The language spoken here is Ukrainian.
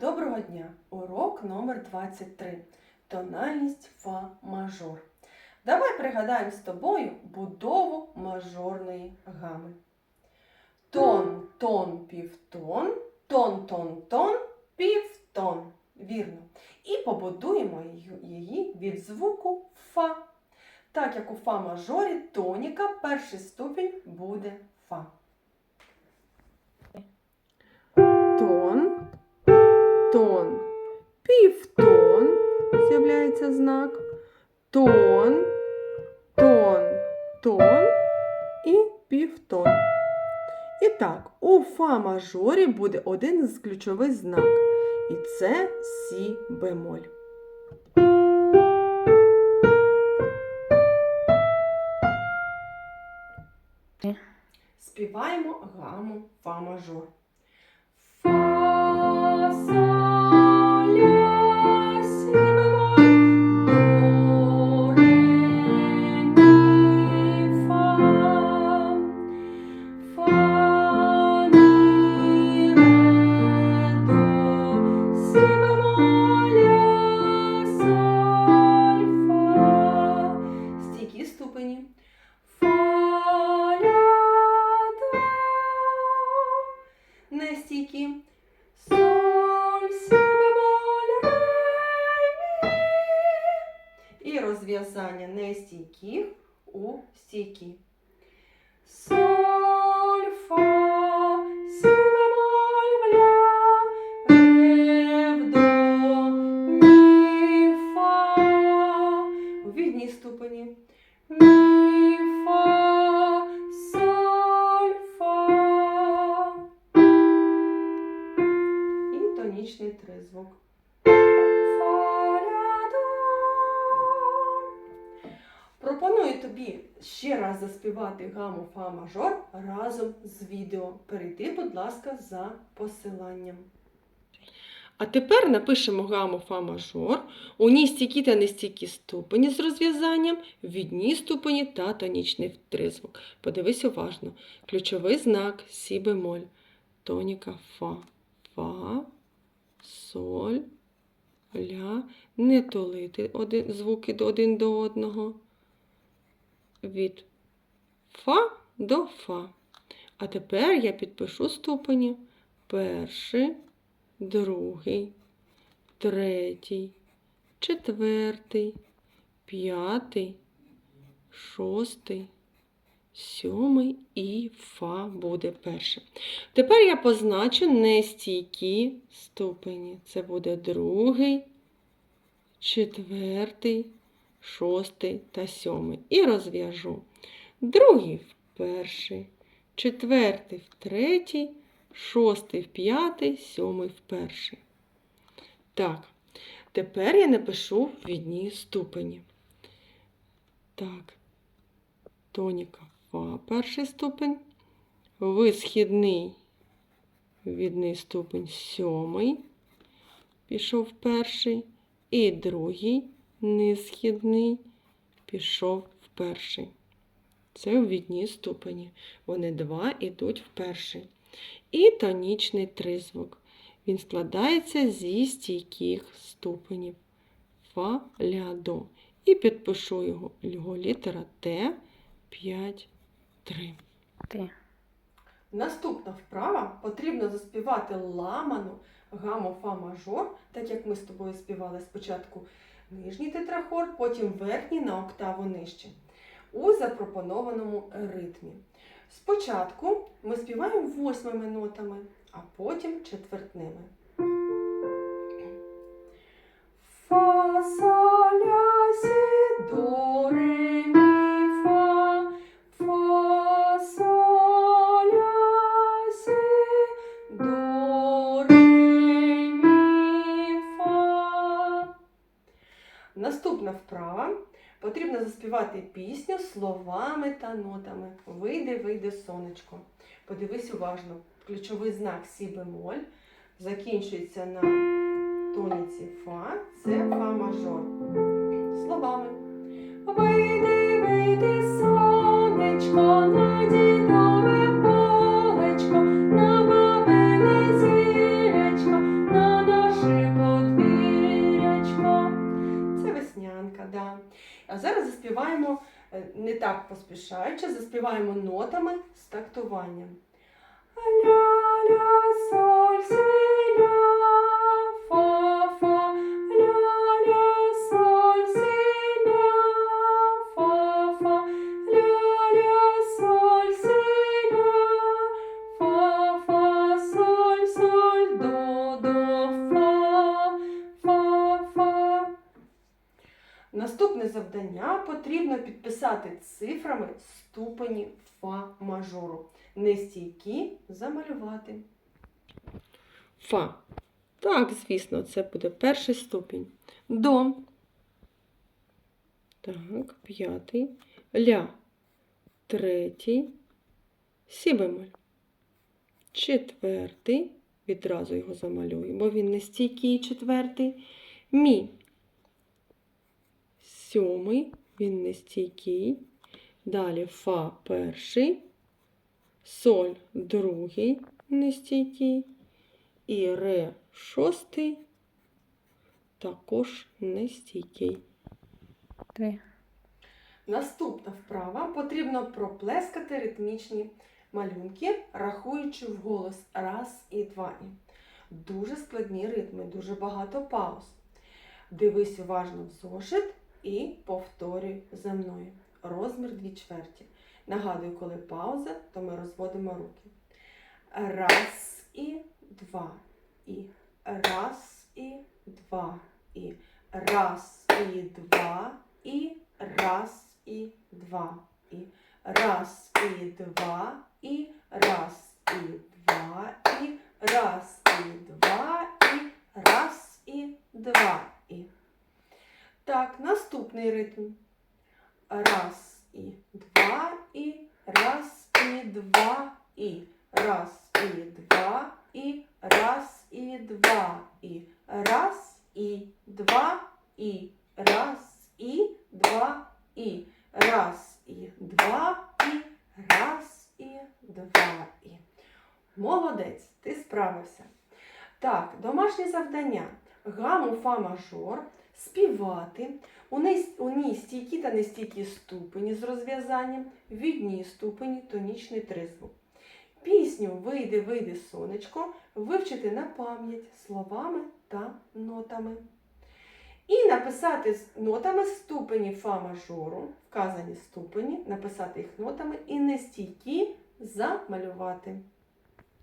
Доброго дня! Урок номер 23. Тональність фа мажор. Давай пригадаємо з тобою будову мажорної гами. Тон, тон, півтон, тон, тон, тон, півтон. Вірно. І побудуємо її від звуку фа. Так як у фа мажорі тоніка перший ступінь буде фа. Тон, тон, тон, тон і півтон. І так, у фа мажорі буде один з ключових знак. І це сі бемоль. Співаємо гаму фа мажор. Соль, си бемоль, ре, мі. І розв'язання нестійких у стійкі. Соль, І тонічний тризвук. Пропоную тобі ще раз заспівати гаму фа мажор разом з відео. Перейди, будь ласка, за посиланням. А тепер напишемо гаму фа мажор. У ній стійкі та нестійкі ступені з розв'язанням, відні ступені та тонічний тризвук. Подивись уважно. Ключовий знак сі бемоль. Тоніка фа. Фа, соль, ля. Не тулити один, звуки один до одного. Від фа до фа. А тепер я підпишу ступені. Перший, другий, третій, четвертий, п'ятий, шостий, сьомий і фа буде перший. Тепер я позначу нестійкі ступені. Це буде другий, четвертий, шостий та сьомий. І розв'яжу. Другий в перший, четвертий в третій, шостий в п'ятий, сьомий в перший. Так, тепер я напишу відні ступені. Так, тоніка фа перший ступень, висхідний відний ступень сьомий, пішов перший, і другий низхідний пішов в перший. Це у відні ступені. Вони два йдуть в перший. І тонічний тризвук. Він складається зі стійких ступенів. Фа, ля, до. І підпишу його, його літера Т 5, 3. Ти. Наступна вправа потрібно заспівати ламану гаму фа мажор, так як ми з тобою співали спочатку нижній тетрахор, потім верхній на октаву нижче. У запропонованому ритмі. Спочатку ми співаємо восьмими нотами, а потім четвертними. Фа, соль, Наступна вправа. Потрібно заспівати пісню словами та нотами. Вийде, вийде сонечко. Подивись уважно. Ключовий знак сі бемоль закінчується на тоніці фа. Це фа мажор. Словами. Вийди, вийди, сонечко, на дідове заспіваємо е, не так поспішаючи, заспіваємо нотами з тактуванням. Ля, Наступне завдання потрібно підписати цифрами ступені фа мажору. Нестійкі замалювати. Фа. Так, звісно, це буде перший ступінь. До. Так, п'ятий. Ля. Третій. Сі. Четвертий. Відразу його замалюю, бо він нестійкий четвертий. Мі. Сьомий. Він нестійкий. Далі фа перший. Соль другий нестійкий. І ре шостий також нестійкий. Три. Наступна вправа потрібно проплескати ритмічні малюнки, рахуючи вголос раз і два. Дуже складні ритми, дуже багато пауз. Дивись уважно в зошит і повторюй за мною. Розмір дві чверті. Нагадую, коли пауза, то ми розводимо руки. Раз і два. І раз і два. І раз і два. І раз і два. І раз і два. І раз і два. І раз і два. І раз і два. І. Так, наступний ритм. Раз і два. І раз і два. І раз і два. І раз і два. І раз і два. І раз і два. І раз і два. І раз і два. І. Молодець, ти справився. Так, домашнє завдання. Гаму фа мажор співати. У ній, стійкі та нестійкі ступені з розв'язанням, відні ступені тонічний тризвук. Пісню Вийди, вийди, сонечко вивчити на пам'ять словами та нотами. І написати нотами ступені фа мажору, вказані ступені, написати їх нотами і нестійкі замалювати.